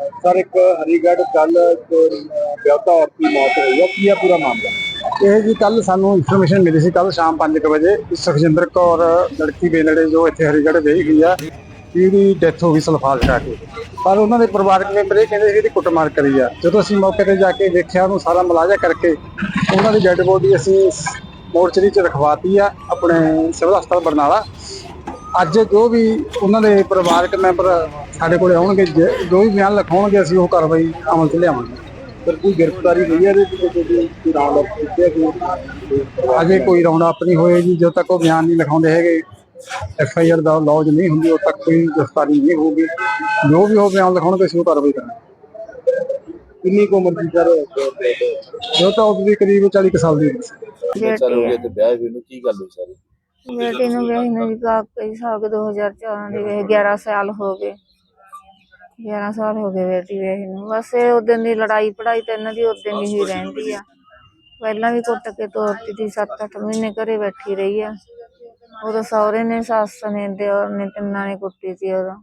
Sir, ਇੱਕ ਹਰੀਗੜ੍ਹ ਕੱਲ ਵਿਆਹਤਾ ਔਰਤ ਦੀ ਮੌਤ ਹੋਈ ਹੈ। ਕੀ ਹੈ ਪੂਰਾ ਮਾਮਲਾ? ਇਹ ਜੀ ਕੱਲ ਸਾਨੂੰ ਇਨਫੋਰਮੇਸ਼ਨ ਮਿਲੀ ਸੀ ਕੱਲ ਸ਼ਾਮ 5 ਵਜੇ ਸੁਖਜਿੰਦਰ ਕੌਰ, ਲੜਕੀ ਬੇਲੜੇ ਜੋ ਇੱਥੇ ਹਰੀਗੜ੍ਹ ਵਿਆਹੀ ਹੋਈ ਆ ਇਹਦੀ ਡੈਥ ਹੋ ਗਈ ਸਲਫਾਸ ਖਾ ਕੇ ਪਰ ਉਹਨਾਂ ਦੇ ਪਰਿਵਾਰਕ ਮੈਂਬਰ ਇਹ ਕਹਿੰਦੇ ਸੀ ਇਹਦੀ ਕੁੱਟਮਾਰ ਕਰੀ ਆ। ਜਦੋਂ ਅਸੀਂ ਮੌਕੇ ਤੇ ਜਾ ਕੇ ਵੇਖਿਆ, ਉਹਨੂੰ ਸਾਰਾ ਮੁਲਾਜ਼ਾ ਕਰਕੇ ਉਹਨਾਂ ਦੀ ਡੈੱਡ ਬੋਡੀ ਅਸੀਂ ਮੋਰਚਰੀ 'ਚ ਰਖਵਾਤੀ ਆ, ਆਪਣੇ ਸਿਵਲ ਹਸਪਤਾਲ ਬਰਨਾਲਾ। ਅੱਜ ਜੋ ਵੀ ਉਹਨਾਂ ਦੇ ਪਰਿਵਾਰਕ ਮੈਂਬਰ ਸਾਡੇ ਕੋਲੇ ਆਉਣਗੇ ਜ- ਜੋ ਵੀ ਬਿਆਨ ਲਿਖਾਉਣਗੇ ਅਸੀਂ ਉਹ ਕਾਰਵਾਈ ਅਮਲ 'ਚ ਲਿਆਵਾਂਗੇ। ਸਰ ਕੋਈ ਗ੍ਰਿਫਤਾਰੀ ਹੋਈ ਹੈ ਇਹਦੇ ਵਿੱਚ ਕੋਈ ਕੋਈ ਰਾਉਂਡ ਅਪ ਕੀਤੇ ਕੋਈ ਅਜੇ ਕੋਈ ਰਾਉਂਡ ਅਪ ਨਹੀਂ ਹੋਏ ਜੀ ਜਦੋਂ ਤੱਕ ਉਹ ਬਿਆਨ ਨਹੀਂ ਲਿਖਾਉਂਦੇ ਹੈਗੇ ਐਫ ਆਈ ਆਰ ਦਾ ਲੌਜ ਨਹੀਂ ਹੁੰਦੀ ਉਦੋਂ ਤੱਕ ਕੋਈ ਗ੍ਰਿਫਤਾਰੀ ਨਹੀਂ ਹੋਊਗੀ। ਜੋ ਵੀ ਉਹ ਬਿਆਨ ਲਿਖਾਉਣਗੇ ਅਸੀਂ ਉਹ ਕਾਰਵਾਈ ਕਰਾਂਗੇ। ਕਿੰਨੀ ਕੁ ਉਮਰ ਦੀ ਸਰ? ਜੋ ਤਾਂ ਉਹਦੀ ਕਰੀਬ 40 ਕੁ ਸਾਲ ਦੀ ਉਮਰ ਸੀ। ਸਰ ਹੋ ਗਿਆ ਤੇ ਵਿਆਹ ਵੀ ਨੂੰ ਕੀ ਗੱਲ ਹੋਈ ਸਾਰੀ? ਬੇਟੀ ਨੂੰ ਵਿਆਹੀ ਨੂੰ ਵੀ ਕਾ ਕਈ ਸਾਲ ਕੇ 2014 ਦੇ ਵੇ 11 ਸਾਲ ਹੋ ਗਏ। 11 ਸਾਲ ਹੋ ਗਏ ਬੇਟੀ ਵਿਆਹੀ ਨੂੰ। ਬਸ ਇਹ ਉਦੋਂ ਦੀ ਲੜਾਈ ਪੜਾਈ ਤਾਂ ਇਹਨਾਂ ਦੀ ਉਦੋਂ ਦੀ ਹੀ ਰਹਿੰਦੀ ਆ। ਪਹਿਲਾਂ ਵੀ ਕੁੱਟ ਕੇ ਤੋਰਤੀ ਸੀ 7-8 ਮਹੀਨੇ ਘਰੇ ਬੈਠੀ ਰਹੀ ਆ। ਉਦੋਂ ਸਹੁਰੇ ਨੇ ਸੱਸ ਨੇ ਦਿਓਰ ਨੇ ਤਿੰਨਾਂ ਨੇ ਕੁੱਟੀ ਸੀ ਉਦੋਂ।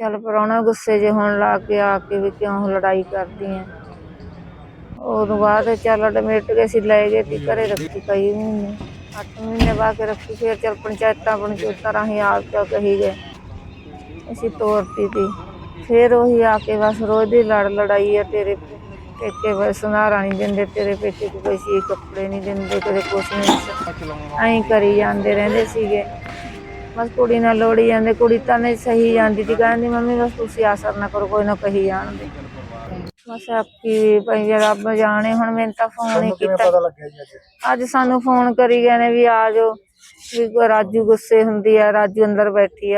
ਚੱਲ ਪਰਾਉਣਾ ਗੁੱਸੇ ਜੇ ਹੋਣ ਲੱਗ ਕੇ ਆ ਕੇ ਵੀ ਕਿਉਂ ਲੜਾਈ ਕਰਦੀ ਆ। ਉਦੋਂ ਬਾਅਦ ਚੱਲ ਅਡਮਿਟ ਕੇ ਸੀ ਲੈ ਗਏ ਤੀ ਘਰੇ ਰੱਖੀ ਕਈ ਮਹੀਨੇ। 8 ਮਹੀਨੇ ਬਾਅਦ ਰੱਖੀ ਫਿਰ ਚੱਲ ਪੰਚਾਇਤਾਂ ਪੰਚਾਇਤਾਂ ਰਾਹੀਂ ਆ ਕੇ ਕਹੀ ਗਏ। ਅਸੀਂ ਤੋਰਤੀ ਤੀ। ਫਿਰ ਉਹੀ ਆ ਕੇ ਬਸ ਰੋਜ਼ ਦੀ ਲੜ ਲੜਾਈ ਆ ਤੇਰੇ ਪੇਕੇ ਬਸ ਸੁਨਾਰਾ ਨਹੀਂ ਦਿੰਦੇ ਤੇਰੇ ਪੇਕੇ ਕੋਈ ਸੀ ਕੱਪੜੇ ਨਹੀਂ ਦਿੰਦੇ ਕਦੇ ਕੁਛ ਨਹੀਂ ਐਂ ਕਰੀ ਜਾਂਦੇ ਰਹਿੰਦੇ ਸੀਗੇ। ਬਸ ਕੁੜੀ ਨਾਲ ਲੋੜੀ ਜਾਂਦੇ ਕੁੜੀ ਤਾਂ ਨਹੀਂ ਸਹੀ ਜਾਂਦੀ ਸੀ ਕਹਿੰਦੀ ਮੰਮੀ ਬਸ ਤੁਸੀਂ ਆਸਰ ਨਾ ਕਰੋ ਕੋਈ ਨਾ ਕਹੀ ਜਾਣਦੇ। ਬਸ ਆਪੀ ਭਈ ਰੱਬ ਜਾਣੇ ਹੁਣ ਮੈਨੂੰ ਤਾਂ ਫੋਨ ਹੀ ਕੀਤਾ। ਅੱਜ ਸਾਨੂੰ ਫੋਨ ਕਰੀ ਗਏ ਨੇ ਵੀ ਆ ਜਾਓ। ਵੀ ਰਾਜੂ ਗੁੱਸੇ ਹੁੰਦੀ ਆ ਰਾਜੂ ਅੰਦਰ ਬੈਠੀ ਆ।